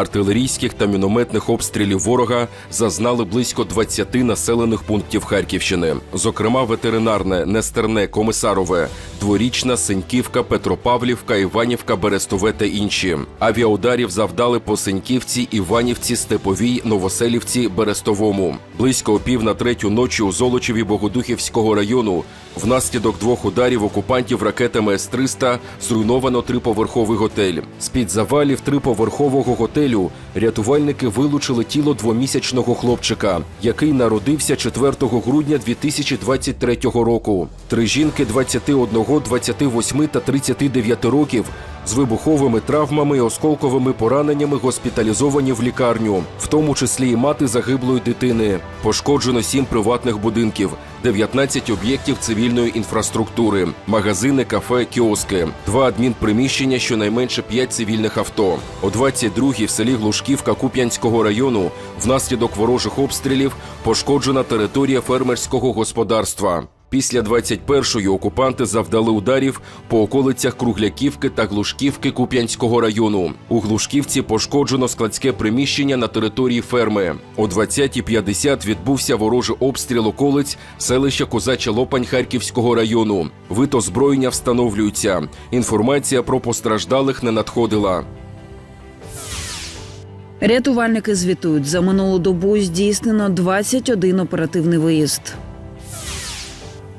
Артилерійських та мінометних обстрілів ворога зазнали близько 20 населених пунктів Харківщини, зокрема ветеринарне, Нестерне, Комисарове, Дворічна, Синьківка, Петропавлівка, Іванівка, Берестове та інші. Авіаударів завдали по Синьківці, Іванівці, Степовій, Новоселівці, Берестовому. Близько о пів на третю ночі у Золочеві Богодухівського району внаслідок двох ударів окупантів ракетами С-300 зруйновано триповерховий готель. З-під завалів триповерхового готелю рятувальники вилучили тіло двомісячного хлопчика, який народився 4 грудня 2023 року. Три жінки 21, 28 та 39 років з вибуховими травмами і осколковими пораненнями госпіталізовані в лікарню, в тому числі і мати загиблої дитини. Пошкоджено сім приватних будинків, 19 об'єктів цивільної інфраструктури, магазини, кафе, кіоски, два адмінприміщення, щонайменше 5 цивільних авто. О 22-й в селі Глушківка Куп'янського району внаслідок ворожих обстрілів пошкоджена територія фермерського господарства. Після 21-ї окупанти завдали ударів по околицях Кругляківки та Глушківки Куп'янського району. У Глушківці пошкоджено складське приміщення на території ферми. О 20.50 відбувся ворожий обстріл околиць селища Козача Лопань Харківського району. Вид озброєння встановлюється. Інформація про постраждалих не надходила. Рятувальники звітують за минулу добу здійснено 21 оперативний виїзд.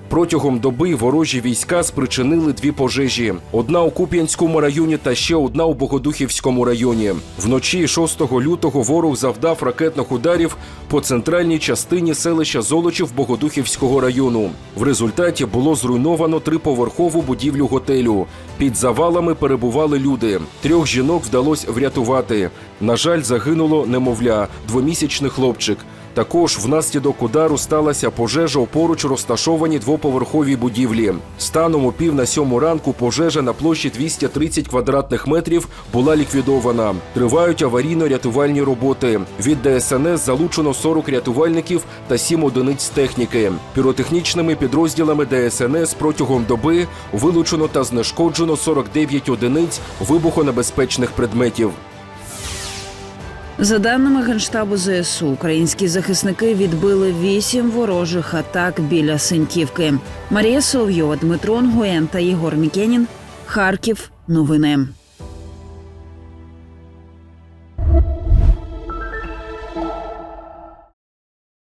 Протягом доби ворожі війська спричинили дві пожежі: одна у Куп'янському районі та ще одна у Богодухівському районі. Вночі 6 лютого ворог завдав ракетних ударів по центральній частині селища Золочів Богодухівського району. В результаті було зруйновано триповерхову будівлю готелю. Під завалами перебували люди. Трьох жінок вдалося врятувати. На жаль, загинуло немовля, двомісячний хлопчик. Також внаслідок удару сталася пожежа поруч розташованій двоповерховій будівлі. Станом у пів на сьому ранку пожежа на площі 230 квадратних метрів була ліквідована. Тривають аварійно-рятувальні роботи. Від ДСНС залучено 40 рятувальників та 7 одиниць техніки. Піротехнічними підрозділами ДСНС протягом доби вилучено та знешкоджено 49 одиниць вибухонебезпечних предметів. За даними генштабу ЗСУ, українські захисники відбили вісім ворожих атак біля Синьківки. Марія Соловйова, Дмитро Нгуєн та Єгор Мікенін. Харків. Новини.